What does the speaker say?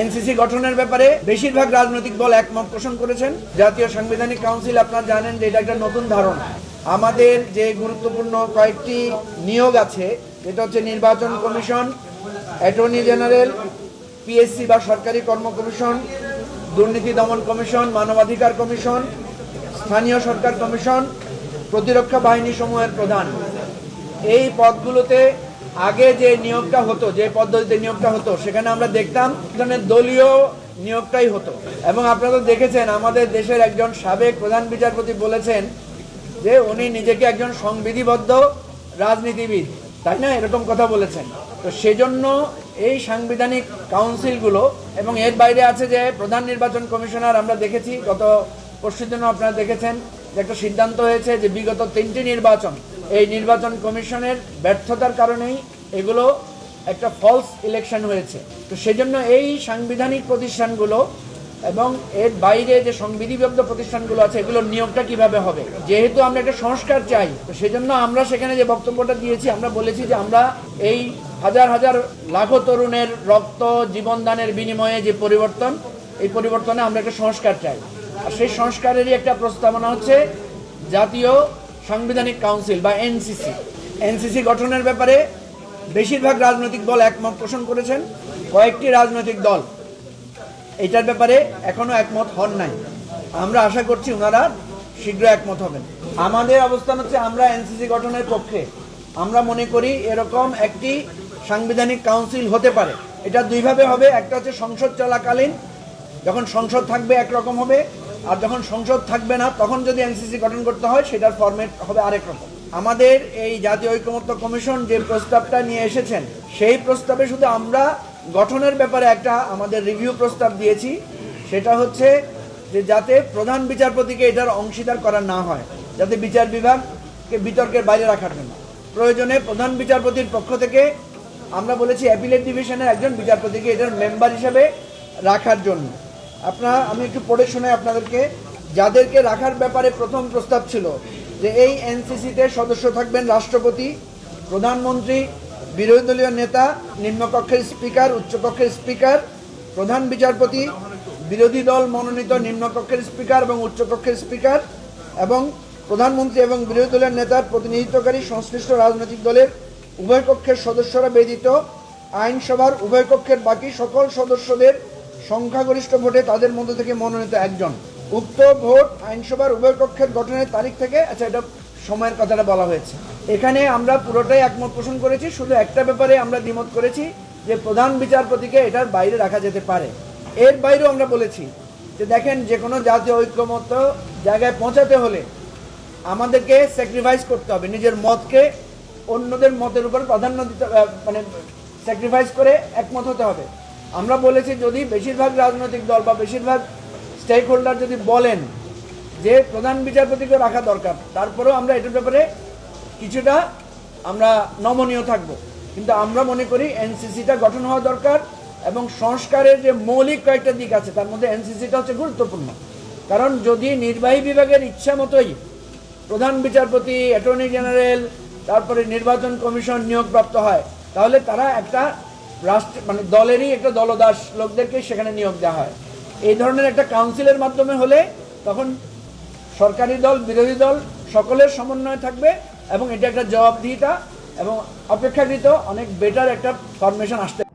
NCC গঠনের ব্যাপারে বেশিরভাগ রাজনৈতিক দল একমত পোষণ করেছেন। জাতীয় সাংবিধানিক কাউন্সিল আপনারা জানেন যে এটা একটা নতুন ধারণা। আমাদের যে গুরুত্বপূর্ণ কয়েকটি নিয়োগ আছে যেটা হচ্ছে নির্বাচন কমিশন, অ্যাটর্নি জেনারেল, পিএসসি বা সরকারি কর্ম কমিশন, দুর্নীতি দমন কমিশন, মানবাধিকার কমিশন, স্থানীয় সরকার কমিশন, প্রতিরক্ষা বাহিনী সমূহের প্রধান। এই পদগুলোতে আগে যে নিয়োগটা হতো, যে পদ্ধতিতে নিয়োগটা হতো, সেখানে আমরা দেখতাম এখানে দলীয় নিয়োগটাই হতো। এবং আপনারা তো দেখেছেন, আমাদের দেশের একজন সাবেক প্রধান বিচারপতি বলেছেন যে উনি নিজেকে একজন সংবিধিবদ্ধ রাজনীতিবিদ, তাই না? এরকম কথা বলেছেন। তো সেজন্য এই সাংবিধানিক কাউন্সিলগুলো এবং এর বাইরে আছে যে প্রধান নির্বাচন কমিশনার, আমরা দেখেছি গত পরশুর জন্য আপনারা দেখেছেন যে একটা সিদ্ধান্ত হয়েছে যে বিগত তিনটি নির্বাচন এই নির্বাচন কমিশনের ব্যর্থতার কারণেই এগুলো একটা ফলস ইলেকশন হয়েছে। তো সেজন্য এই সাংবিধানিক প্রতিষ্ঠানগুলো এবং এর বাইরে যে সংবিধিবদ্ধ প্রতিষ্ঠানগুলো আছে, এগুলোর নিয়োগটা কীভাবে হবে? যেহেতু আমরা একটা সংস্কার চাই, তো সেজন্য আমরা সেখানে যে বক্তব্যটা দিয়েছি, আমরা বলেছি যে আমরা এই হাজার হাজার লাখো তরুণের রক্ত জীবনদানের বিনিময়ে যে পরিবর্তন, এই পরিবর্তনে আমরা একটা সংস্কার চাই। আর সেই সংস্কারেরই একটা প্রস্তাবনা হচ্ছে, জাতীয় সাংবিধানিক কাউন্সিল বা এনসিসি। এনসিসি গঠনের ব্যাপারে বেশিরভাগ রাজনৈতিক দল একমত পোষণ করেছেন, কয়েকটি রাজনৈতিক দল। এটার ব্যাপারে এখনও একমত হন নাই। আমরা আশা করছি ওনারা শীঘ্র একমত হবেন। আমাদের অবস্থান হচ্ছে আমরা এনসিসি গঠনের পক্ষে। আমরা মনে করি এরকম একটি সাংবিধানিক কাউন্সিল হতে পারে। এটা দুইভাবে হবে। একটা হচ্ছে সংসদ চলাকালীন, যখন সংসদ থাকবে একরকম হবে আর যখন সংসদ থাকবে না, তখন যদি এনসিসি গঠন করতে হয়, সেটার ফরম্যাট হবে আরেক রকম। আমাদের এই জাতীয় ঐকমত্য কমিশন যে প্রস্তাবটা নিয়ে এসেছেন, সেই প্রস্তাবে শুধু আমরা গঠনের ব্যাপারে একটা আমাদের রিভিউ প্রস্তাব দিয়েছি। সেটা হচ্ছে যে যাতে প্রধান বিচারপতিকে এটার অংশীদার করা না হয়, যাতে বিচার বিভাগকে বিতর্কের বাইরে রাখার জন্য। প্রয়োজনে প্রধান বিচারপতির পক্ষ থেকে আমরা বলেছি, অ্যাপিলেট ডিভিশনের একজন বিচারপতিকে এটার মেম্বার হিসেবে রাখার জন্য। আপনারা, আমি একটু পড়ে শুনে আপনাদেরকে, যাদেরকে রাখার ব্যাপারে প্রথম প্রস্তাব ছিল যে এই এনসিসিতে সদস্য থাকবেন রাষ্ট্রপতি, প্রধানমন্ত্রী বিরোধী দলীয় নেতা, নিম্নকক্ষের স্পিকার, উচ্চকক্ষের স্পিকার, প্রধান বিচারপতি, বিরোধী দল মনোনীত নিম্নকক্ষের স্পিকার এবং উচ্চকক্ষের স্পিকার এবং প্রধানমন্ত্রী এবং বিরোধী দলের নেতার প্রতিনিধিত্বকারী সংশ্লিষ্ট রাজনৈতিক দলের উভয় কক্ষের সদস্যরা ব্যতীত আইনসভার উভয় কক্ষের বাকি সকল সদস্যদের সংখ্যাগরিষ্ঠ ভোটে তাদের মধ্য থেকে মনোনীত একজন। উক্ত ভোট আইনসভার উভয় কক্ষের গঠনের তারিখ থেকে আচ্ছা এটা সময়ের কথাটা বলা হয়েছে। এখানে আমরা পুরোটাই একমত পোষণ করেছি, শুধু একটা ব্যাপারে আমরা দ্বিমত করেছি যে প্রধান বিচারপতিকে এটার বাইরে রাখা যেতে পারে। এর বাইরেও আমরা বলেছি যে দেখেন, যে কোনো জাতীয় ঐক্যমত্য জায়গায় পৌঁছাতে হলে আমাদেরকে স্যাক্রিফাইস করতে হবে। নিজের মতকে অন্যদের মতের উপর প্রাধান্য দিতে মানে স্যাক্রিফাইস করে একমত হতে হবে। আমরা বলেছি যদি বেশিরভাগ রাজনৈতিক দল বা বেশিরভাগ স্টেক হোল্ডার যদি বলেন যে প্রধান বিচারপতিকে রাখা দরকার, তারপরেও আমরা এটার ব্যাপারে কিছুটা আমরা নমনীয় থাকব। কিন্তু আমরা মনে করি এনসিসিটা গঠন হওয়া দরকার এবং সংস্কারের যে মৌলিক কয়েকটা দিক আছে, তার মধ্যে এনসিসিটা হচ্ছে গুরুত্বপূর্ণ। কারণ যদি নির্বাহী বিভাগের ইচ্ছা মতোই প্রধান বিচারপতি, অ্যাটর্নি জেনারেল, তারপরে নির্বাচন কমিশন নিয়োগপ্রাপ্ত হয়, তাহলে তারা একটা রাষ্ট্র মানে দলেরই একটা দলদাস লোকদেরকে সেখানে নিয়োগ দেওয়া হয়। এই ধরনের একটা কাউন্সিলের মাধ্যমে হলে তখন সরকারি দল, বিরোধী দল সকলের সমন্বয় থাকবে এবং এটা একটা জবাবদিহিতা এবং অপেক্ষাকৃত অনেক বেটার একটা ফরমেশন আসতে